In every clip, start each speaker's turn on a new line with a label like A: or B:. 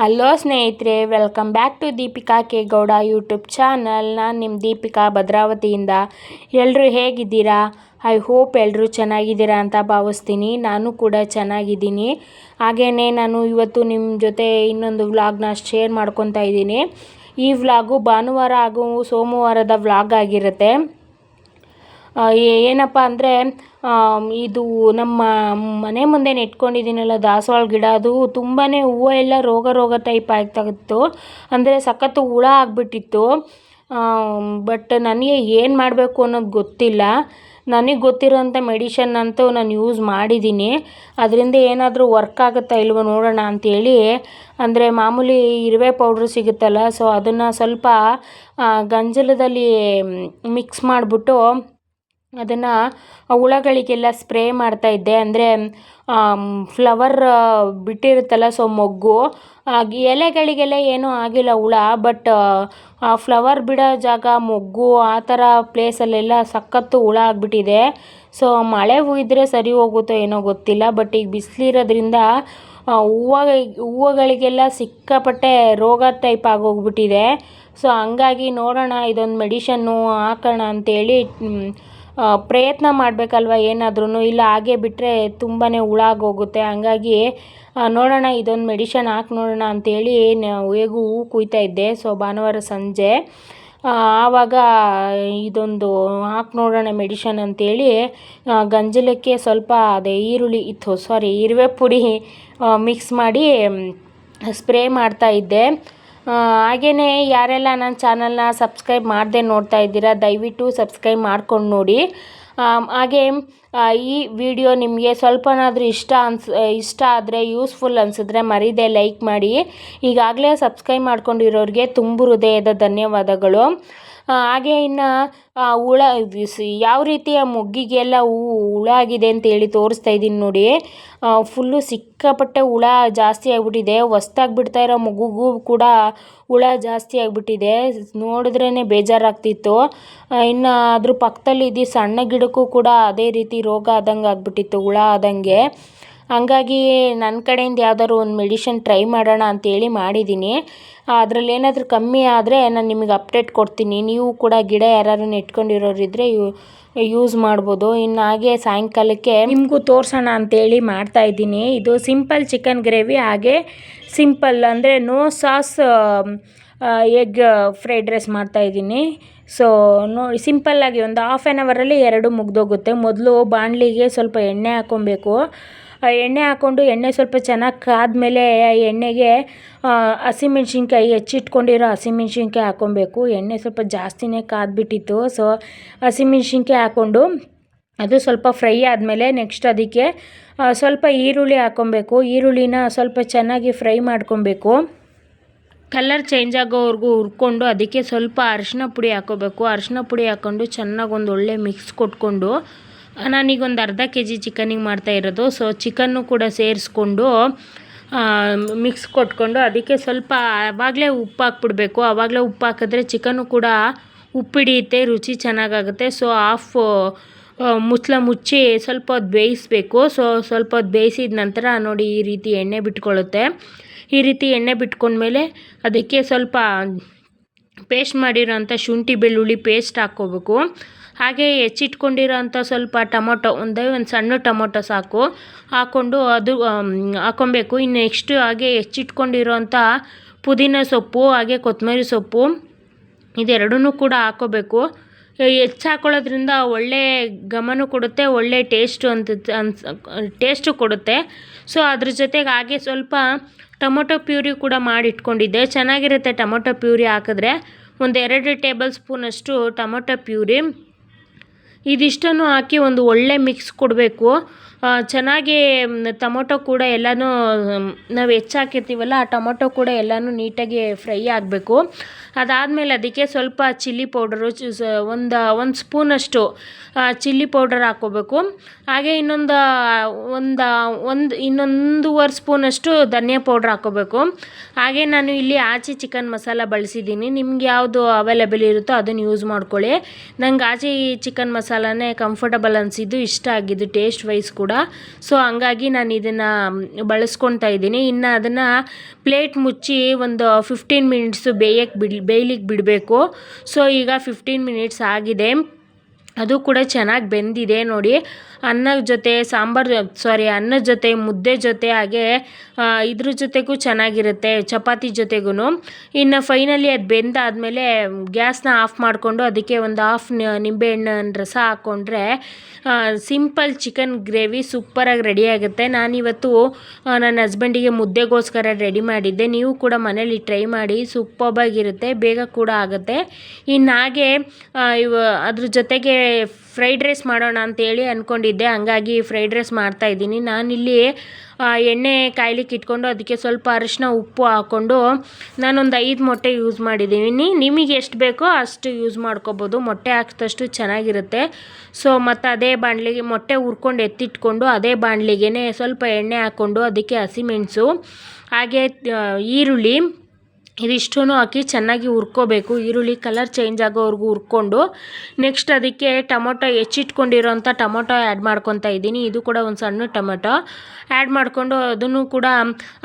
A: Hello ಸ್ನೇಹಿತರೆ welcome back to Deepika K Gowda YouTube channel ನಾನು ನಿಮ್ಮ ದೀಪಿಕಾ ಭದ್ರಾವತಿಯಿಂದ. ಎಲ್ಲರೂ ಹೇಗಿದ್ದೀರಾ? ಐ ಹೋಪ್ ಎಲ್ಲರೂ ಚೆನ್ನಾಗಿದ್ದೀರಾ ಅಂತ ಭಾವಿಸ್ತೀನಿ. ನಾನು ಕೂಡ ಚೆನ್ನಾಗಿದ್ದೀನಿ. ಹಾಗೆಯೇ ನಾನು ಇವತ್ತು ನಿಮ್ಮ ಜೊತೆ ಇನ್ನೊಂದು ವ್ಲಾಗ್ನ ಶೇರ್ ಮಾಡ್ಕೊತಾ ಇದ್ದೀನಿ. ಈ ವ್ಲಾಗು ಭಾನುವಾರ ಹಾಗೂ ಸೋಮವಾರದ ವ್ಲಾಗ್ ಆಗಿರುತ್ತೆ. ಏನಪ್ಪ ಅಂದರೆ ಇದು ನಮ್ಮ ಮನೆ ಮುಂದೆ ನೆಟ್ಕೊಂಡಿದ್ದೀನಲ್ಲ ದಾಸವಾಳ ಗಿಡ, ಅದು ತುಂಬಾ ಹೂವು ಎಲ್ಲ ರೋಗ ರೋಗ ಟೈಪ್ ಆಗ್ತಾಯಿತ್ತು ಅಂದರೆ ಸಖತ್ತು ಹುಳ ಆಗಿಬಿಟ್ಟಿತ್ತು. ಬಟ್ ನನಗೆ ಏನು ಮಾಡಬೇಕು ಅನ್ನೋದು ಗೊತ್ತಿಲ್ಲ. ನನಗೆ ಗೊತ್ತಿರೋಂಥ ಮೆಡಿಷನ್ ಅಂತೂ ನಾನು ಯೂಸ್ ಮಾಡಿದ್ದೀನಿ. ಅದರಿಂದ ಏನಾದರೂ ವರ್ಕ್ ಆಗುತ್ತಾ ಇಲ್ವೋ ನೋಡೋಣ ಅಂಥೇಳಿ ಅಂದರೆ ಮಾಮೂಲಿ ಇರುವೆ ಪೌಡ್ರ್ ಸಿಗುತ್ತಲ್ಲ ಸೊ ಅದನ್ನು ಸ್ವಲ್ಪ ಗಂಜಲದಲ್ಲಿ ಮಿಕ್ಸ್ ಮಾಡಿಬಿಟ್ಟು ಅದನ್ನು ಹುಳಗಳಿಗೆಲ್ಲ ಸ್ಪ್ರೇ ಮಾಡ್ತಾ ಇದ್ದೆ. ಅಂದರೆ ಫ್ಲವರ್ ಬಿಟ್ಟಿರುತ್ತಲ್ಲ, ಸೊ ಮೊಗ್ಗು. ಎಲೆಗಳಿಗೆಲ್ಲ ಏನೂ ಆಗಿಲ್ಲ ಹುಳ, ಬಟ್, ಆ ಫ್ಲವರ್ ಬಿಡೋ ಜಾಗ, ಮೊಗ್ಗು, ಆ ಥರ ಪ್ಲೇಸಲ್ಲೆಲ್ಲ ಸಖತ್ತು ಹುಳ ಆಗಿಬಿಟ್ಟಿದೆ. ಸೊ, ಮಳೆ ಹುಯ್ದರೆ ಸರಿ ಹೋಗುತ್ತೋ ಏನೋ ಗೊತ್ತಿಲ್ಲ, ಬಟ್ ಈಗ ಬಿಸಿಲಿರೋದ್ರಿಂದ ಹೂವು ಹೂವುಗಳಿಗೆಲ್ಲ ಸಿಕ್ಕಾಪಟ್ಟೆ ರೋಗ ಟೈಪ್ ಆಗೋಗ್ಬಿಟ್ಟಿದೆ. ಸೊ, ಹಂಗಾಗಿ ನೋಡೋಣ, ಇದೊಂದು ಮೆಡಿಷನ್ನು ಹಾಕೋಣ ಅಂತೇಳಿ ಪ್ರಯತ್ನ ಮಾಡಬೇಕಲ್ವ ಏನಾದ್ರೂ ಇಲ್ಲ, ಹಾಗೆ ಬಿಟ್ಟರೆ ತುಂಬಾ ಹುಳ ಆಗೋಗುತ್ತೆ ಹಂಗಾಗಿ ನೋಡೋಣ, ಇದೊಂದು ಮೆಡಿಷನ್ ಹಾಕಿ ನೋಡೋಣ ಅಂತೇಳಿ ಹೇಗೂ ಹೂ ಕುಯ್ತಾ ಇದ್ದೆ. ಸೊ ಭಾನುವಾರ ಸಂಜೆ ಆವಾಗ ಇದೊಂದು ಹಾಕಿ ನೋಡೋಣ ಮೆಡಿಷನ್ ಅಂತೇಳಿ ಗಂಜಲಕ್ಕೆ ಸ್ವಲ್ಪ ಅದೇ ಈರುಳ್ಳಿ ಇತ್ತು. ಸಾರಿ ಇರುವೆ ಪುಡಿ ಮಿಕ್ಸ್ ಮಾಡಿ ಸ್ಪ್ರೇ ಮಾಡ್ತಾ ಇದ್ದೆ. ಹಾಗೆಯೇ ಯಾರೆಲ್ಲ ನನ್ನ ಚಾನಲ್ನ ಸಬ್ಸ್ಕ್ರೈಬ್ ಮಾಡದೆ ನೋಡ್ತಾ ಇದ್ದೀರಾ, ದಯವಿಟ್ಟು ಸಬ್ಸ್ಕ್ರೈಬ್ ಮಾಡ್ಕೊಂಡು ನೋಡಿ. ಹಾಗೆ ಈ ವಿಡಿಯೋ ನಿಮಗೆ ಸ್ವಲ್ಪನಾದರೂ ಇಷ್ಟ ಅನ್ಸ್ ಇಷ್ಟ ಆದರೆ, ಯೂಸ್ಫುಲ್ ಅನಿಸಿದ್ರೆ ಮರೀದೆ ಲೈಕ್ ಮಾಡಿ. ಈಗಾಗಲೇ ಸಬ್ಸ್ಕ್ರೈಬ್ ಮಾಡ್ಕೊಂಡಿರೋರಿಗೆ ತುಂಬು ಹೃದಯದ ಧನ್ಯವಾದಗಳು. ಹಾಗೆ ಇನ್ನು ಹುಳ ಯಾವ ರೀತಿಯ ಮೊಗ್ಗಿಗೆಲ್ಲ ಹುಳ ಆಗಿದೆ ಅಂತೇಳಿ ತೋರಿಸ್ತಾ ಇದ್ದೀನಿ ನೋಡಿ. ಫುಲ್ಲು ಸಿಕ್ಕಾಪಟ್ಟೆ ಹುಳ ಜಾಸ್ತಿ ಆಗಿಬಿಟ್ಟಿದೆ. ಹೊಸ್ದಾಗಿ ಬಿಡ್ತಾ ಇರೋ ಮಗುಗೂ ಕೂಡ ಹುಳ ಜಾಸ್ತಿ ಆಗಿಬಿಟ್ಟಿದೆ. ನೋಡಿದ್ರೇ ಬೇಜಾರಾಗ್ತಿತ್ತು. ಇನ್ನು ಅದ್ರ ಪಕ್ಕದಲ್ಲಿ ಸಣ್ಣ ಗಿಡಕ್ಕೂ ಕೂಡ ಅದೇ ರೀತಿ ರೋಗ ಆದಂಗೆ ಆಗಿಬಿಟ್ಟಿತ್ತು, ಹುಳ ಆದಂಗೆ. ಹಂಗಾಗಿ ನನ್ನ ಕಡೆಯಿಂದ ಯಾವ್ದಾದ್ರು ಒಂದು ಮೆಡಿಷನ್ ಟ್ರೈ ಮಾಡೋಣ ಅಂತೇಳಿ ಮಾಡಿದ್ದೀನಿ ಅದರಲ್ಲಿ ಏನಾದರೂ ಕಮ್ಮಿ ಆದರೆ ನಾನು ನಿಮಗೆ ಅಪ್ಡೇಟ್ ಕೊಡ್ತೀನಿ. ನೀವು ಕೂಡ ಗಿಡ ಯಾರು ಇದ್ದರೆ ಯೂ ಯೂಸ್ ಮಾಡ್ಬೋದು. ಇನ್ನು ಹಾಗೆ ಸಾಯಂಕಾಲಕ್ಕೆ ನಿಮಗೂ ತೋರಿಸೋಣ ಅಂತೇಳಿ ಮಾಡ್ತಾ ಇದ್ದೀನಿ. ಇದು ಸಿಂಪಲ್ ಚಿಕನ್ ಗ್ರೇವಿ ಹಾಗೆ ಸಿಂಪಲ್ ಅಂದರೆ no sauce egg fried rice ಮಾಡ್ತಾಯಿದ್ದೀನಿ ಸೊ ನೋಡಿ ಸಿಂಪಲ್ಲಾಗಿ ಒಂದು ಹಾಫ್ ಆ್ಯನ್ ಅವರಲ್ಲಿ ಎರಡು ಮುಗ್ದೋಗುತ್ತೆ. ಮೊದಲು ಬಾಣಲಿಗೆ ಸ್ವಲ್ಪ ಎಣ್ಣೆ ಹಾಕ್ಕೊಬೇಕು. ಎಣ್ಣೆ ಹಾಕ್ಕೊಂಡು ಎಣ್ಣೆ ಸ್ವಲ್ಪ ಚೆನ್ನಾಗಿ ಕಾದಮೇಲೆ ಎಣ್ಣೆಗೆ ಹಸಿಮೆಣ್ಸಿನ್ಕಾಯಿ, ಹೆಚ್ಚಿಟ್ಕೊಂಡಿರೋ ಹಸಿಮೆಣ್ಸಿನ್ಕಾಯಿ ಹಾಕ್ಕೊಬೇಕು ಎಣ್ಣೆ ಸ್ವಲ್ಪ ಜಾಸ್ತಿನೇ ಕಾದ್ಬಿಟ್ಟಿತ್ತು. ಸೊ ಹಸಿಮೆಣ್ಸಿನ್ಕಾಯಿ ಹಾಕ್ಕೊಂಡು ಅದು ಸ್ವಲ್ಪ ಫ್ರೈ ಆದಮೇಲೆ ನೆಕ್ಸ್ಟ್ ಅದಕ್ಕೆ ಸ್ವಲ್ಪ ಈರುಳ್ಳಿ ಹಾಕ್ಕೊಬೇಕು ಈರುಳ್ಳಿನ ಸ್ವಲ್ಪ ಚೆನ್ನಾಗಿ ಫ್ರೈ ಮಾಡ್ಕೊಬೇಕು. ಕಲರ್ ಚೇಂಜ್ ಆಗೋವರೆಗೂ ಹುರ್ಕೊಂಡು ಅದಕ್ಕೆ ಸ್ವಲ್ಪ ಅರಿಶಿನ ಪುಡಿ ಹಾಕೋಬೇಕು. ಅರಿಶಿನ ಪುಡಿ ಹಾಕ್ಕೊಂಡು ಚೆನ್ನಾಗಿ ಒಂದು ಒಳ್ಳೆ ಮಿಕ್ಸ್ ಕೊಟ್ಕೊಂಡು ನಾನೀಗ ಒಂದು ಅರ್ಧ ಕೆ ಜಿ ಚಿಕನಿಗೆ ಮಾಡ್ತಾ ಇರೋದು. ಸೊ ಚಿಕನ್ನು ಕೂಡ ಸೇರಿಸ್ಕೊಂಡು ಮಿಕ್ಸ್ ಕೊಟ್ಕೊಂಡು ಅದಕ್ಕೆ ಸ್ವಲ್ಪ ಆವಾಗಲೇ ಉಪ್ಪು ಹಾಕ್ಬಿಡ್ಬೇಕು. ಆವಾಗಲೇ ಉಪ್ಪು ಹಾಕಿದ್ರೆ ಚಿಕನ್ನು ಕೂಡ ಉಪ್ಪಿಡಿಯುತ್ತೆ, ರುಚಿ ಚೆನ್ನಾಗಾಗುತ್ತೆ. ಸೊ ಆಫ್ ಮುಚ್ಚಲ ಮುಚ್ಚಿ ಸ್ವಲ್ಪ ಹೊತ್ತು ಬೇಯಿಸ್ಬೇಕು. ಸೊ ಸ್ವಲ್ಪ ಹೊತ್ತು ಬೇಯಿಸಿದ ನಂತರ ನೋಡಿ ಈ ರೀತಿ ಎಣ್ಣೆ ಬಿಟ್ಕೊಳ್ಳುತ್ತೆ. ಈ ರೀತಿ ಎಣ್ಣೆ ಬಿಟ್ಕೊಂಡ್ಮೇಲೆ ಅದಕ್ಕೆ ಸ್ವಲ್ಪ ಪೇಸ್ಟ್ ಮಾಡಿರೋಂಥ ಶುಂಠಿ ಬೆಳ್ಳುಳ್ಳಿ ಪೇಸ್ಟ್ ಹಾಕ್ಕೋಬೇಕು. ಹಾಗೆ ಹೆಚ್ಚಿಟ್ಕೊಂಡಿರೋಂಥ ಸ್ವಲ್ಪ ಟೊಮೊಟೊ, ಒಂದೇ ಒಂದು ಸಣ್ಣ ಟೊಮೊಟೊ ಸಾಕು. ಹಾಕ್ಕೊಂಡು ಅದು ಹಾಕ್ಕೊಬೇಕು. ಇನ್ನು ನೆಕ್ಸ್ಟು ಹಾಗೆ ಹೆಚ್ಚಿಟ್ಕೊಂಡಿರೋಂಥ ಪುದೀನ ಸೊಪ್ಪು, ಹಾಗೆ ಕೊತ್ತಂಬರಿ ಸೊಪ್ಪು ಇದೆರಡೂ ಕೂಡ ಹಾಕ್ಕೋಬೇಕು. ಹೆಚ್ಚು ಹಾಕೊಳ್ಳೋದ್ರಿಂದ ಒಳ್ಳೆ ಘಮನೂ ಕೊಡುತ್ತೆ, ಒಳ್ಳೆ ಟೇಸ್ಟು ಅಂತ, ಅನ್ಸ್, ಟೇಸ್ಟು ಕೊಡುತ್ತೆ. ಸೊ, ಅದ್ರ ಜೊತೆಗೆ ಹಾಗೆ ಸ್ವಲ್ಪ ಟೊಮೊಟೊ ಪ್ಯೂರಿ ಕೂಡ ಮಾಡಿ ಇಟ್ಕೊಂಡಿದ್ದೆ ಚೆನ್ನಾಗಿರುತ್ತೆ ಟೊಮೊಟೊ ಪ್ಯೂರಿ ಹಾಕಿದ್ರೆ. ಒಂದು ಎರಡು ಟೇಬಲ್ ಸ್ಪೂನಷ್ಟು ಟೊಮೊಟೊ ಪ್ಯೂರಿ. ಇದಿಷ್ಟನ್ನು ಹಾಕಿ ಒಂದು ಒಳ್ಳೆ ಮಿಕ್ಸ್ ಕೊಡಬೇಕು. ಚೆನ್ನಾಗಿ ಟೊಮೊಟೊ ಕೂಡ ಎಲ್ಲನೂ ನಾವು ಹೆಚ್ಚಾಕಿರ್ತೀವಲ್ಲ, ಆ ಟೊಮೊಟೊ ಕೂಡ ಎಲ್ಲನೂ ನೀಟಾಗಿ ಫ್ರೈ ಆಗಬೇಕು. ಅದಾದಮೇಲೆ ಅದಕ್ಕೆ ಸ್ವಲ್ಪ ಚಿಲ್ಲಿ ಪೌಡರು ಒಂದು ಒಂದು ಸ್ಪೂನಷ್ಟು ಚಿಲ್ಲಿ ಪೌಡರ್ ಹಾಕ್ಕೋಬೇಕು ಹಾಗೆ ಇನ್ನೊಂದು, ಒಂದು ಒಂದು, ಇನ್ನೊಂದೂವರೆ ಸ್ಪೂನಷ್ಟು ಧನಿಯಾ ಪೌಡ್ರ್ ಹಾಕ್ಕೋಬೇಕು ಹಾಗೆ ನಾನು ಇಲ್ಲಿ ಆಚೆ ಚಿಕನ್ ಮಸಾಲ ಬಳಸಿದ್ದೀನಿ. ನಿಮ್ಗೆ ಯಾವುದು ಅವೈಲೇಬಲ್ ಇರುತ್ತೋ ಅದನ್ನು ಯೂಸ್ ಮಾಡ್ಕೊಳ್ಳಿ. ನಂಗೆ ಆಚೆ ಚಿಕನ್ ಮಸಾಲನೇ ಕಂಫರ್ಟಬಲ್ ಅನಿಸಿದ್ದು, ಇಷ್ಟ ಆಗಿದ್ದು ಟೇಸ್ಟ್ ವೈಸ್ ಕೂಡ ಕೂಡ. ಸೊ ಹಂಗಾಗಿ ನಾನು ಇದನ್ನು ಬಳಸ್ಕೊತಾ ಇದ್ದೀನಿ. ಇನ್ನು ಅದನ್ನು ಪ್ಲೇಟ್ ಮುಚ್ಚಿ ಒಂದು ಫಿಫ್ಟೀನ್ ಮಿನಿಟ್ಸು ಬೇಯಕ್ಕೆ ಬಿಡ್ ಬೇಯ್ಲಿಕ್ಕೆ ಬಿಡಬೇಕು. ಸೊ ಈಗ ಫಿಫ್ಟೀನ್ ಮಿನಿಟ್ಸ್ ಆಗಿದೆ. ಅದು ಕೂಡ ಚೆನ್ನಾಗಿ ಬೆಂದಿದೆ ನೋಡಿ. ಅನ್ನದ ಜೊತೆ ಸಾಂಬಾರು ಸಾರಿ ಅನ್ನದ ಜೊತೆ, ಮುದ್ದೆ ಜೊತೆ, ಹಾಗೆ ಇದ್ರ ಜೊತೆಗೂ ಚೆನ್ನಾಗಿರುತ್ತೆ, ಚಪಾತಿ ಜೊತೆಗೂ ಇನ್ನು ಫೈನಲಿ ಅದು ಬೆಂದಾದಮೇಲೆ ಗ್ಯಾಸ್ನ ಆಫ್ ಮಾಡಿಕೊಂಡು ಅದಕ್ಕೆ ಒಂದು ಹಾಫ್ ನಿಂಬೆಹಣ್ಣಿನ ರಸ ಹಾಕ್ಕೊಂಡ್ರೆ ಸಿಂಪಲ್ ಚಿಕನ್ ಗ್ರೇವಿ ಸೂಪರಾಗಿ ರೆಡಿ ಆಗುತ್ತೆ. ನಾನಿವತ್ತು ನನ್ನ ಹಸ್ಬೆಂಡಿಗೆ ಮುದ್ದೆಗೋಸ್ಕರ ರೆಡಿ ಮಾಡಿದ್ದೆ. ನೀವು ಕೂಡ ಮನೇಲಿ ಟ್ರೈ ಮಾಡಿ, ಸೂಪರ್ಬಾಗಿರುತ್ತೆ, ಬೇಗ ಕೂಡ ಆಗುತ್ತೆ. ಇನ್ನು ಹಾಗೆ ಇವ, ಅದ್ರ ಜೊತೆಗೆ ಫ್ರೈಡ್ ರೈಸ್ ಮಾಡೋಣ ಅಂತೇಳಿ ಅಂದ್ಕೊಂಡಿದ್ದೆ ಹಂಗಾಗಿ ಫ್ರೈಡ್ ರೈಸ್ ಮಾಡ್ತಾಯಿದ್ದೀನಿ ನಾನಿಲ್ಲಿ ಎಣ್ಣೆ ಕಾಯ್ಲಿಕ್ಕೆ ಇಟ್ಕೊಂಡು ಅದಕ್ಕೆ ಸ್ವಲ್ಪ ಅರಿಶಿನ ಉಪ್ಪು ಹಾಕ್ಕೊಂಡು ನಾನೊಂದು ಐದು ಮೊಟ್ಟೆ ಯೂಸ್ ಮಾಡಿದ್ದೀನಿ. ನಿಮಗೆ ಎಷ್ಟು ಬೇಕೋ ಅಷ್ಟು ಯೂಸ್ ಮಾಡ್ಕೋಬೋದು. ಮೊಟ್ಟೆ ಹಾಕಿದಷ್ಟು ಚೆನ್ನಾಗಿರುತ್ತೆ. ಸೊ ಮತ್ತು ಅದೇ ಬಾಣಲಿಗೆ ಮೊಟ್ಟೆ ಹುರ್ಕೊಂಡು ಎತ್ತಿಟ್ಕೊಂಡು ಅದೇ ಬಾಣಲಿಗೆ ಸ್ವಲ್ಪ ಎಣ್ಣೆ ಹಾಕ್ಕೊಂಡು ಅದಕ್ಕೆ ಹಸಿಮೆಣಸು ಹಾಗೆ ಈರುಳ್ಳಿ ಇದಿಷ್ಟೂ ಹಾಕಿ ಚೆನ್ನಾಗಿ ಹುರ್ಕೋಬೇಕು. ಈರುಳ್ಳಿ ಕಲರ್ ಚೇಂಜ್ ಆಗೋವರೆಗೂ ಹುರ್ಕೊಂಡು ನೆಕ್ಸ್ಟ್ ಅದಕ್ಕೆ ಟೊಮೊಟೊ ಹೆಚ್ಚಿಟ್ಕೊಂಡಿರೋಂಥ ಟೊಮೊಟೊ ಆ್ಯಡ್ ಮಾಡ್ಕೊತಾ ಇದ್ದೀನಿ. ಇದು ಕೂಡ ಒಂದು ಸಣ್ಣ ಟೊಮೊಟೊ. ಆ್ಯಡ್ ಮಾಡಿಕೊಂಡು ಅದನ್ನು ಕೂಡ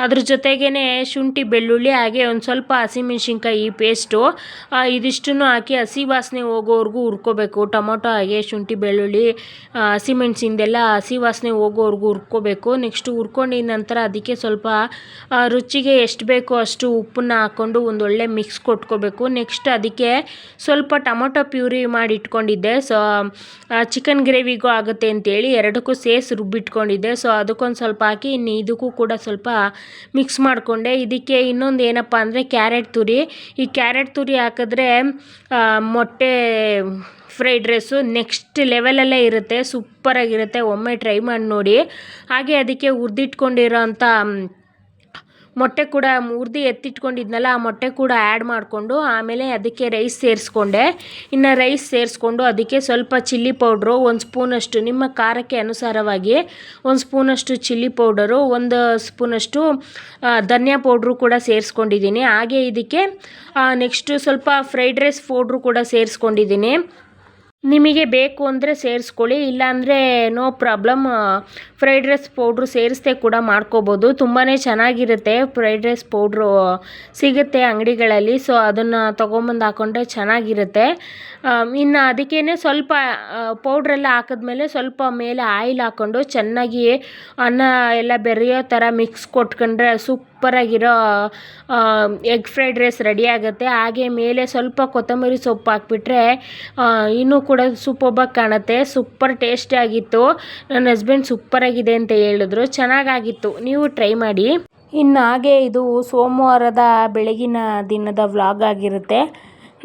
A: ಅದ್ರ ಜೊತೆಗೇ ಶುಂಠಿ, ಬೆಳ್ಳುಳ್ಳಿ, ಹಾಗೆ ಒಂದು ಸ್ವಲ್ಪ ಹಸಿಮೆಣ್ಸಿನ್ಕಾಯಿ ಪೇಸ್ಟು ಇದಿಷ್ಟನ್ನು ಹಾಕಿ ಹಸಿ ವಾಸನೆ ಹೋಗೋವರೆಗೂ ಹುರ್ಕೋಬೇಕು. ಟೊಮೊಟೊ ಹಾಗೆ ಶುಂಠಿ, ಬೆಳ್ಳುಳ್ಳಿ ಹಸಿಮೆಣ್ಸಿಂದೆಲ್ಲ ಹಸಿ ವಾಸನೆ ಹೋಗೋವರೆಗೂ ಹುರ್ಕೋಬೇಕು. ನೆಕ್ಸ್ಟು ಹುರ್ಕೊಂಡಿದ ನಂತರ ಅದಕ್ಕೆ ಸ್ವಲ್ಪ ರುಚಿಗೆ ಎಷ್ಟು ಬೇಕೋ ಅಷ್ಟು ಉಪ್ಪನ್ನ ಹಾಕ್ಕೊಂಡು ಒಂದೊಳ್ಳೆ ಮಿಕ್ಸ್ ಕೊಟ್ಕೋಬೇಕು. ನೆಕ್ಸ್ಟ್ ಅದಕ್ಕೆ ಸ್ವಲ್ಪ ಟೊಮೊಟೊ ಪ್ಯೂರಿ ಮಾಡಿ ಇಟ್ಕೊಂಡಿದ್ದೆ. ಸೊ ಚಿಕನ್ ಗ್ರೇವಿಗೂ ಆಗುತ್ತೆ ಅಂತೇಳಿ ಎರಡಕ್ಕೂ ಸೇರಿಸಿ ರುಬ್ಬಿಟ್ಕೊಂಡಿದ್ದೆ. ಸೊ ಅದಕ್ಕೊಂದು ಸ್ವಲ್ಪ ಹಾಕಿ ಇನ್ನು ಇದಕ್ಕೂ ಕೂಡ ಸ್ವಲ್ಪ ಮಿಕ್ಸ್ ಮಾಡಿಕೊಂಡೆ. ಇದಕ್ಕೆ ಇನ್ನೊಂದು ಏನಪ್ಪ ಅಂದರೆ ಕ್ಯಾರೆಟ್ ತುರಿ. ಈ ಕ್ಯಾರೆಟ್ ತುರಿ ಹಾಕಿದ್ರೆ ಮೊಟ್ಟೆ ಫ್ರೈಡ್ ರೈಸು ನೆಕ್ಸ್ಟ್ ಲೆವೆಲಲ್ಲೇ ಇರುತ್ತೆ. ಸೂಪರಾಗಿರುತ್ತೆ ಒಮ್ಮೆ ಟ್ರೈ ಮಾಡಿ ನೋಡಿ. ಹಾಗೆ ಅದಕ್ಕೆ ಹುರಿದಿಟ್ಕೊಂಡಿರೋ ಅಂಥ ಮೊಟ್ಟೆ ಕೂಡ ಹುರ್ದು ಎತ್ತಿಟ್ಕೊಂಡಿದ್ನಲ್ಲ, ಆ ಮೊಟ್ಟೆ ಕೂಡ ಆ್ಯಡ್ ಮಾಡಿಕೊಂಡು ಆಮೇಲೆ ಅದಕ್ಕೆ ರೈಸ್ ಸೇರಿಸ್ಕೊಂಡೆ. ಇನ್ನು ರೈಸ್ ಸೇರಿಸ್ಕೊಂಡು ಅದಕ್ಕೆ ಸ್ವಲ್ಪ ಚಿಲ್ಲಿ ಪೌಡ್ರು ಒಂದು ಸ್ಪೂನಷ್ಟು, ನಿಮ್ಮ ಖಾರಕ್ಕೆ ಅನುಸಾರವಾಗಿ ಒಂದು ಸ್ಪೂನಷ್ಟು ಚಿಲ್ಲಿ ಪೌಡರು ಒಂದು ಸ್ಪೂನಷ್ಟು ಧನಿಯಾ ಪೌಡ್ರು ಕೂಡ ಸೇರಿಸ್ಕೊಂಡಿದ್ದೀನಿ. ಹಾಗೆ ಇದಕ್ಕೆ ನೆಕ್ಸ್ಟು ಸ್ವಲ್ಪ ಫ್ರೈಡ್ ರೈಸ್ ಪೌಡ್ರು ಕೂಡ ಸೇರಿಸ್ಕೊಂಡಿದ್ದೀನಿ. ನಿಮಗೆ ಬೇಕು ಅಂದರೆ ಸೇರಿಸ್ಕೊಳ್ಳಿ, ಇಲ್ಲಾಂದರೆ no problem fried rice powder ಸೇರಿಸ್ದೆ ಕೂಡ ಮಾಡ್ಕೋಬೋದು. ತುಂಬಾ ಚೆನ್ನಾಗಿರುತ್ತೆ ಫ್ರೈಡ್ ರೈಸ್ ಪೌಡ್ರು ಸಿಗುತ್ತೆ ಅಂಗಡಿಗಳಲ್ಲಿ ಸೊ ಅದನ್ನು ತೊಗೊಂಬಂದು ಹಾಕ್ಕೊಂಡ್ರೆ ಚೆನ್ನಾಗಿರುತ್ತೆ. ಇನ್ನು ಅದಕ್ಕೇ ಸ್ವಲ್ಪ ಪೌಡ್ರೆಲ್ಲ ಹಾಕಿದ್ಮೇಲೆ ಸ್ವಲ್ಪ ಮೇಲೆ ಆಯಿಲ್ ಹಾಕ್ಕೊಂಡು ಚೆನ್ನಾಗಿ ಅನ್ನ ಎಲ್ಲ ಬೆರೆಯೋ ಥರ ಮಿಕ್ಸ್ ಕೊಟ್ಕೊಂಡ್ರೆ ಸೂಪರಾಗಿರೋ ಎಗ್ ಫ್ರೈಡ್ ರೈಸ್ ರೆಡಿ ಆಗುತ್ತೆ. ಹಾಗೆ ಮೇಲೆ ಸ್ವಲ್ಪ ಕೊತ್ತಂಬರಿ ಸೊಪ್ಪು ಹಾಕ್ಬಿಟ್ರೆ ಇನ್ನೂ ಕೂಡ ಸೂಪರ್ಬಾಗಿ ಕಾಣುತ್ತೆ. ಸೂಪರ್ ಟೇಸ್ಟಿಯಾಗಿತ್ತು ನನ್ನ ಹಸ್ಬೆಂಡ್ ಸೂಪರಾಗಿದೆ ಅಂತ ಹೇಳಿದ್ರು. ಚೆನ್ನಾಗಾಗಿತ್ತು. ನೀವು ಟ್ರೈ ಮಾಡಿ. ಇನ್ನು ಹಾಗೆ ಇದು ಸೋಮವಾರದ ಬೆಳಗಿನ ದಿನದ ವ್ಲಾಗ್ ಆಗಿರುತ್ತೆ.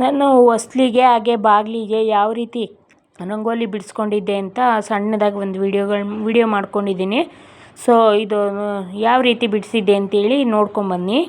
A: ನಾನು ಹೊಸ್ಲಿಗೆ ಹಾಗೆ ಬಾಗಿಲಿಗೆ ಯಾವ ರೀತಿ ರಂಗೋಲಿ ಬಿಡಿಸ್ಕೊಂಡಿದ್ದೆ ಅಂತ ಸಣ್ಣದಾಗಿ ಒಂದು ವಿಡಿಯೋಗಳು ವಿಡಿಯೋ ಮಾಡ್ಕೊಂಡಿದ್ದೀನಿ. ಸೊ ಇದು ಯಾವ ರೀತಿ ಬಿಡಿಸಿದ್ದೆ ಅಂತೇಳಿ ನೋಡ್ಕೊಂಬನ್ನಿ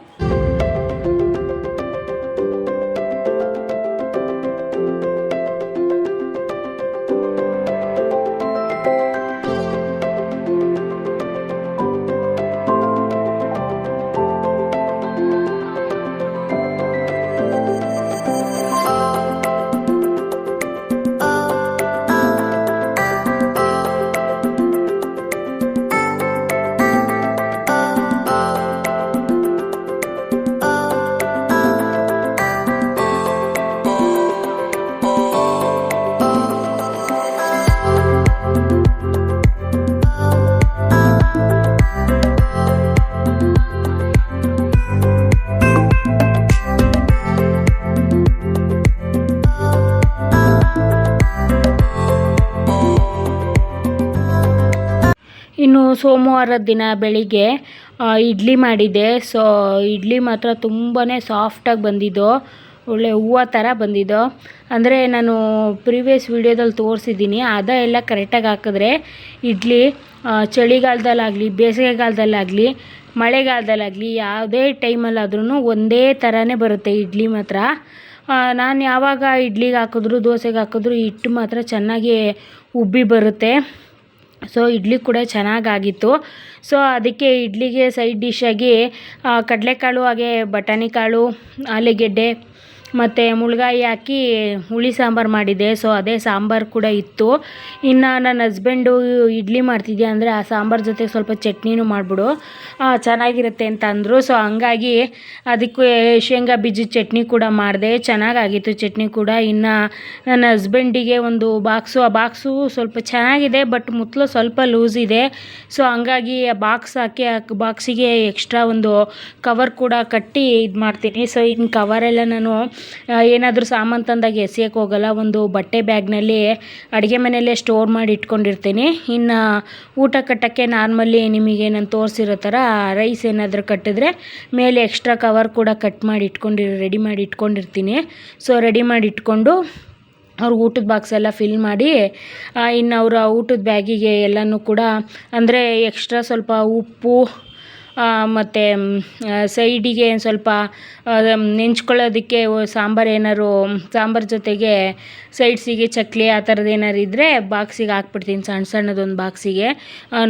A: ಇನ್ನು ಸೋಮವಾರದ ದಿನ ಬೆಳಿಗ್ಗೆ ಇಡ್ಲಿ ಮಾಡಿದ್ದೆ. ಸೊ, ಇಡ್ಲಿ ಮಾತ್ರ ತುಂಬಾ ಸಾಫ್ಟಾಗಿ ಬಂದಿದ್ದು. ಒಳ್ಳೆ ಹೂವು ಥರ ಬಂದಿದ್ದು. ಅಂದರೆ ನಾನು ಪ್ರೀವಿಯಸ್ ವೀಡಿಯೋದಲ್ಲಿ ತೋರಿಸಿದ್ದೀನಿ. ಅದ ಎಲ್ಲ ಕರೆಕ್ಟಾಗಿ ಹಾಕಿದ್ರೆ ಇಡ್ಲಿ ಚಳಿಗಾಲದಲ್ಲಾಗಲಿ, ಬೇಸಿಗೆಗಾಲದಲ್ಲಾಗಲಿ, ಮಳೆಗಾಲದಲ್ಲಾಗಲಿ, ಯಾವುದೇ ಟೈಮಲ್ಲಾದ್ರೂ ಒಂದೇ ಥರನೇ ಬರುತ್ತೆ ಇಡ್ಲಿ ಮಾತ್ರ. ನಾನು ಯಾವಾಗ ಇಡ್ಲಿಗೆ ಹಾಕಿದ್ರು, ದೋಸೆಗೆ ಹಾಕಿದ್ರು ಹಿಟ್ಟು ಮಾತ್ರ ಚೆನ್ನಾಗಿ ಉಬ್ಬಿ ಬರುತ್ತೆ. ಸೊ ಇಡ್ಲಿ ಕೂಡ ಚೆನ್ನಾಗಾಗಿತ್ತು. ಸೊ ಅದಕ್ಕೆ ಇಡ್ಲಿಗೆ ಸೈಡ್ ಡಿಶ್ಶಾಗಿ ಕಡಲೆಕಾಳು ಹಾಗೆ ಬಟಾಣಿ ಕಾಳು ಆಲೂಗೆಡ್ಡೆ ಮತ್ತು ಮುಳುಗಾಯಿ ಹಾಕಿ ಹುಳಿ ಸಾಂಬಾರು ಮಾಡಿದ್ದೆ. ಸೊ ಅದೇ ಸಾಂಬಾರು ಕೂಡ ಇತ್ತು. ಇನ್ನು ನನ್ನ ಹಸ್ಬೆಂಡು ಇಡ್ಲಿ ಮಾಡ್ತಿದ್ದೆ ಅಂದರೆ ಆ ಸಾಂಬಾರು ಜೊತೆ ಸ್ವಲ್ಪ ಚಟ್ನಿನೂ ಮಾಡಿಬಿಡು. ಚೆನ್ನಾಗಿರುತ್ತೆ ಅಂತ ಅಂದರು. ಸೊ ಹಂಗಾಗಿ ಅದಕ್ಕೆ ಶೇಂಗಾ ಬೀಜದ ಚಟ್ನಿ ಕೂಡ ಮಾಡಿದೆ. ಚೆನ್ನಾಗಾಗಿತ್ತು ಚಟ್ನಿ ಕೂಡ. ಇನ್ನು ನನ್ನ ಹಸ್ಬೆಂಡಿಗೆ ಒಂದು ಬಾಕ್ಸು ಆ ಬಾಕ್ಸು ಸ್ವಲ್ಪ ಚೆನ್ನಾಗಿದೆ ಬಟ್ ಮುತ್ತಲು ಸ್ವಲ್ಪ ಲೂಸ್ ಇದೆ. ಸೊ ಹಂಗಾಗಿ ಆ ಬಾಕ್ಸ್ ಹಾಕಿ, ಆ ಬಾಕ್ಸಿಗೆ ಎಕ್ಸ್ಟ್ರಾ ಒಂದು ಕವರ್ ಕೂಡ ಕಟ್ಟಿ ಇದು ಮಾಡ್ತೀನಿ ಸೊ ಇನ್ನು ಕವರೆಲ್ಲ ನಾನು ಏನಾದರೂ ಸಾಮಾನು ತಂದಾಗ ಎಸೆಯೋಕ್ಕೆ ಹೋಗಲ್ಲ, ಒಂದು ಬಟ್ಟೆ ಬ್ಯಾಗ್ನಲ್ಲಿ ಅಡುಗೆ ಮನೆಯಲ್ಲೇ ಸ್ಟೋರ್ ಮಾಡಿ ಇಟ್ಕೊಂಡಿರ್ತೀನಿ. ಇನ್ನು ಊಟ ಕಟ್ಟೋಕ್ಕೆ ನಾರ್ಮಲಿ ನಿಮಗೆ ನಾನು ತೋರಿಸಿರೋ ಥರ ರೈಸ್ ಏನಾದರೂ ಕಟ್ಟಿದ್ರೆ ಮೇಲೆ ಎಕ್ಸ್ಟ್ರಾ ಕವರ್ ಕೂಡ ಕಟ್ ಮಾಡಿ ಇಟ್ಕೊಂಡಿರೋ ರೆಡಿ ಮಾಡಿ ಇಟ್ಕೊಂಡಿರ್ತೀನಿ. ಸೊ ರೆಡಿ ಮಾಡಿ ಇಟ್ಕೊಂಡು ಅವ್ರ ಊಟದ ಬಾಕ್ಸ್ ಎಲ್ಲ ಫಿಲ್ ಮಾಡಿ ಇನ್ನು ಅವರ ಊಟದ ಬ್ಯಾಗಿಗೆ ಎಲ್ಲನೂ ಕೂಡ, ಅಂದರೆ ಎಕ್ಸ್ಟ್ರಾ ಸ್ವಲ್ಪ ಉಪ್ಪು ಮತ್ತು ಸೈಡಿಗೆ ಸ್ವಲ್ಪ ನೆಂಚ್ಕೊಳ್ಳೋದಕ್ಕೆ ಸಾಂಬಾರು ಏನಾದ್ರು ಸಾಂಬಾರು ಜೊತೆಗೆ ಸೈಡ್ಸಿಗೆ ಚಕ್ಲಿ ಆ ಥರದ್ದು ಏನಾದ್ರು ಇದ್ದರೆ ಬಾಕ್ಸಿಗೆ ಹಾಕ್ಬಿಡ್ತೀನಿ ಸಣ್ಣ ಸಣ್ಣದೊಂದು ಬಾಕ್ಸಿಗೆ.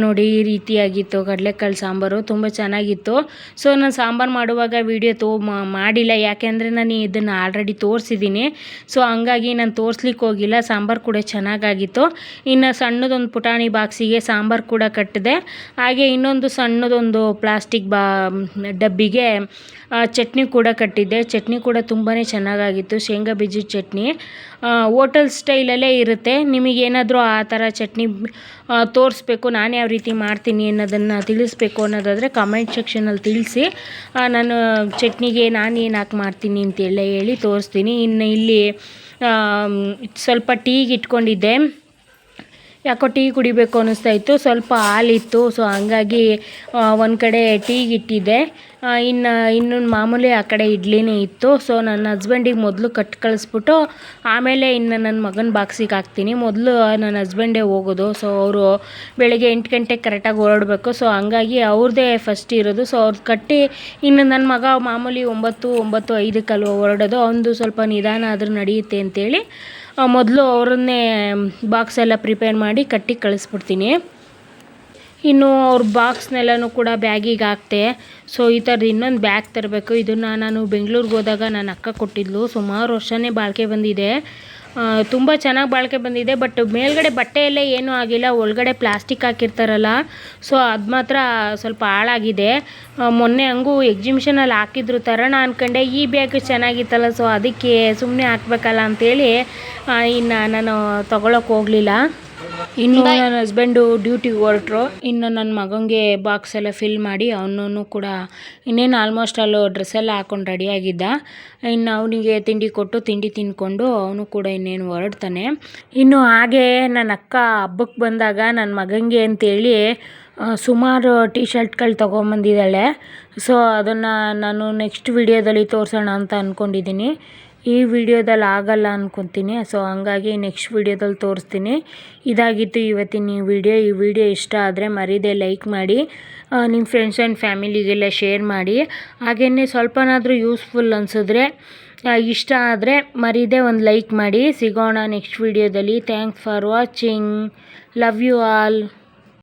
A: ನೋಡಿ ಈ ರೀತಿಯಾಗಿತ್ತು ಕಡಲೆಕಾಳು ಸಾಂಬಾರು, ತುಂಬ ಚೆನ್ನಾಗಿತ್ತು. ಸೊ, ನಾನು ಸಾಂಬಾರು ಮಾಡುವಾಗ ವೀಡಿಯೋ ತೋ ಮಾಡಿಲ್ಲ, ಯಾಕೆಂದರೆ ನಾನು ಇದನ್ನು ಆಲ್ರೆಡಿ ತೋರಿಸಿದ್ದೀನಿ ಸೊ, ಹಂಗಾಗಿ ನಾನು ತೋರಿಸ್ಲಿಕ್ಕೆ ಹೋಗಿಲ್ಲ, ಸಾಂಬಾರು ಕೂಡ ಚೆನ್ನಾಗಾಗಿತ್ತು. ಇನ್ನು ಸಣ್ಣದೊಂದು ಪುಟಾಣಿ ಬಾಕ್ಸಿಗೆ ಸಾಂಬಾರು ಕೂಡ ಕಟ್ಟಿದೆ ಹಾಗೆ ಇನ್ನೊಂದು ಸಣ್ಣದೊಂದು ಪ್ಲಾಸ್ಟಿಕ್ ಬಾ ಡಬ್ಬಿಗೆ ಚಟ್ನಿ ಕೂಡ ಕಟ್ಟಿದ್ದೆ. ಚಟ್ನಿ ಕೂಡ ತುಂಬಾ ಚೆನ್ನಾಗಾಗಿತ್ತು. ಶೇಂಗಾ ಬೀಜದ ಚಟ್ನಿ. ಹೋಟೆಲ್ ಸ್ಟೈಲಲ್ಲೇ ಇರುತ್ತೆ. ನಿಮಗೇನಾದರೂ ಆ ಥರ ಚಟ್ನಿ ತೋರಿಸ್ಬೇಕು, ನಾನು ಯಾವ ರೀತಿ ಮಾಡ್ತೀನಿ ಅನ್ನೋದನ್ನು ತಿಳಿಸ್ಬೇಕು ಅನ್ನೋದಾದರೆ ಕಮೆಂಟ್ ಸೆಕ್ಷನಲ್ಲಿ ತಿಳಿಸಿ. ನಾನು ಚಟ್ನಿಗೆ ನಾನು ಏನು ಹಾಕಿ ಮಾಡ್ತೀನಿ ಅಂತೆಲ್ಲ ಹೇಳಿ ತೋರಿಸ್ತೀನಿ. ಇನ್ನು ಇಲ್ಲಿ ಸ್ವಲ್ಪ ಟೀಗೆ ಇಟ್ಕೊಂಡಿದ್ದೆ. ಯಾಕೋ ಟೀ ಕುಡಿಬೇಕು ಅನ್ನಿಸ್ತಾ ಇತ್ತು. ಸ್ವಲ್ಪ ಹಾಲಿತ್ತು. ಸೊ ಹಂಗಾಗಿ ಒಂದು ಕಡೆ ಟೀಗೆ ಇಟ್ಟಿದ್ದೆ ಇನ್ನು ಇನ್ನೊಂದು ಮಾಮೂಲಿ ಆ ಕಡೆ ಇಡ್ಲಿನೇ ಇತ್ತು. ಸೊ ನನ್ನ ಹಸ್ಬೆಂಡಿಗೆ ಮೊದಲು ಕಟ್ ಕಳಿಸ್ಬಿಟ್ಟು, ಆಮೇಲೆ ಇನ್ನು ನನ್ನ ಮಗನ ಬಾಕ್ಸಿಗೆ ಹಾಕ್ತೀನಿ. ಮೊದಲು ನನ್ನ ಹಸ್ಬೆಂಡೇ ಹೋಗೋದು. ಸೊ ಅವರು ಬೆಳಗ್ಗೆ ಎಂಟು ಗಂಟೆಗೆ ಕರೆಕ್ಟಾಗಿ ಹೊರಡಬೇಕು ಸೊ ಹಂಗಾಗಿ ಅವ್ರದ್ದೇ ಫಸ್ಟ್ ಇರೋದು. ಸೊ ಅವ್ರದ್ದು ಕಟ್ಟಿ, ಇನ್ನು ನನ್ನ ಮಗ ಮಾಮೂಲಿ ಒಂಬತ್ತು ಒಂಬತ್ತು ಐದಕ್ಕಲ್ವ ಹೊರಡೋದು ಅವನದು ಸ್ವಲ್ಪ ನಿಧಾನ ಆದರೂ ನಡೆಯುತ್ತೆ ಅಂತೇಳಿ ಮೊದಲು ಅವರನ್ನೇ ಬಾಕ್ಸ್ ಎಲ್ಲ ಪ್ರಿಪೇರ್ ಮಾಡಿ ಕಟ್ಟಿ ಕಳಿಸ್ಬಿಡ್ತೀನಿ. ಇನ್ನು ಅವ್ರ ಬಾಕ್ಸ್ನೆಲ್ಲನೂ ಕೂಡ ಬ್ಯಾಗಿಗೆ ಹಾಕ್ತೆ. ಸೊ ಈ ಥರದ್ದು ಇನ್ನೊಂದು ಬ್ಯಾಗ್ ತರಬೇಕು. ಇದನ್ನು ನಾನು ಬೆಂಗಳೂರಿಗೆ ಹೋದಾಗ ನನ್ನ ಅಕ್ಕ ಕೊಟ್ಟಿದ್ಲು. ಸುಮಾರು ವರ್ಷವೇ ಬಾಳಿಕೆ ಬಂದಿದೆ. ತುಂಬ ಚೆನ್ನಾಗಿ ಬಾಳಿಕೆ ಬಂದಿದೆ ಬಟ್ ಮೇಲ್ಗಡೆ ಬಟ್ಟೆಯಲ್ಲೇ ಏನೂ ಆಗಿಲ್ಲ, ಒಳಗಡೆ ಪ್ಲಾಸ್ಟಿಕ್ ಹಾಕಿರ್ತಾರಲ್ಲ ಸೊ ಅದು ಮಾತ್ರ ಸ್ವಲ್ಪ ಹಾಳಾಗಿದೆ. ಮೊನ್ನೆ ಹಂಗೂ ಎಕ್ಸಿಬಿಷನಲ್ಲಿ ಹಾಕಿದ್ರು, ತರೋಣ ಅಂದ್ಕೊಂಡೆ ಈ ಬ್ಯಾಗ್ ಚೆನ್ನಾಗಿತ್ತಲ್ಲ ಸೊ ಅದಕ್ಕೆ ಸುಮ್ಮನೆ ಹಾಕ್ಬೇಕಲ್ಲ ಅಂಥೇಳಿ ಇನ್ನು ನಾನು ತೊಗೊಳಕ್ಕೆ ಹೋಗಲಿಲ್ಲ. ಇನ್ನು ನನ್ನ ಹಸ್ಬೆಂಡು ಡ್ಯೂಟಿಗೆ ಹೊರಟ್ರು. ಇನ್ನು ನನ್ನ ಮಗನಿಗೆ ಬಾಕ್ಸ್ ಎಲ್ಲ ಫಿಲ್ ಮಾಡಿ ಅವನೂ ಕೂಡ ಇನ್ನೇನು ಆಲ್ಮೋಸ್ಟ್ ಅಲ್ಲೂ ಡ್ರೆಸ್ ಎಲ್ಲ ಹಾಕೊಂಡು ರೆಡಿಯಾಗಿದ್ದ ಇನ್ನು ಅವನಿಗೆ ತಿಂಡಿ ಕೊಟ್ಟು ತಿಂಡಿ ತಿಂದ್ಕೊಂಡು ಅವನು ಕೂಡ ಇನ್ನೇನು ಹೊರಡ್ತಾನೆ. ಇನ್ನು ಹಾಗೆ ನನ್ನ ಅಕ್ಕ ಹಬ್ಬಕ್ಕೆ ಬಂದಾಗ ನನ್ನ ಮಗನಿಗೆ ಅಂತೇಳಿ ಸುಮಾರು ಟೀ ಶರ್ಟ್ಗಳು ತೊಗೊಂಬಂದಿದ್ದಾಳೆ. ಸೊ ಅದನ್ನು ನಾನು ನೆಕ್ಸ್ಟ್ ವಿಡಿಯೋದಲ್ಲಿ ತೋರಿಸೋಣ ಅಂತ ಅಂದ್ಕೊಂಡಿದ್ದೀನಿ ಈ ವಿಡಿಯೋದಲ್ಲಿ ಆಗಲ್ಲ ಅಂದ್ಕೊತೀನಿ ಸೊ ಹಂಗಾಗಿ ನೆಕ್ಸ್ಟ್ ವಿಡಿಯೋದಲ್ಲಿ ತೋರಿಸ್ತೀನಿ. ಇದಾಗಿತ್ತು ಇವತ್ತಿನ ಈ ವಿಡಿಯೋ. ಈ ವಿಡಿಯೋ ಇಷ್ಟ ಆದರೆ ಮರೀದೆ ಲೈಕ್ ಮಾಡಿ ನಿಮ್ಮ ಫ್ರೆಂಡ್ಸ್ ಆ್ಯಂಡ್ ಫ್ಯಾಮಿಲಿಗೆಲ್ಲ ಶೇರ್ ಮಾಡಿ. ಹಾಗೆಯೇ ಸ್ವಲ್ಪನಾದರೂ ಯೂಸ್ಫುಲ್ ಅನಿಸಿದ್ರೆ ಇಷ್ಟ ಆದರೆ ಮರೀದೆ ಒಂದು ಲೈಕ್ ಮಾಡಿ. ಸಿಗೋಣ ನೆಕ್ಸ್ಟ್ ವಿಡಿಯೋದಲ್ಲಿ. Thanks for watching love you all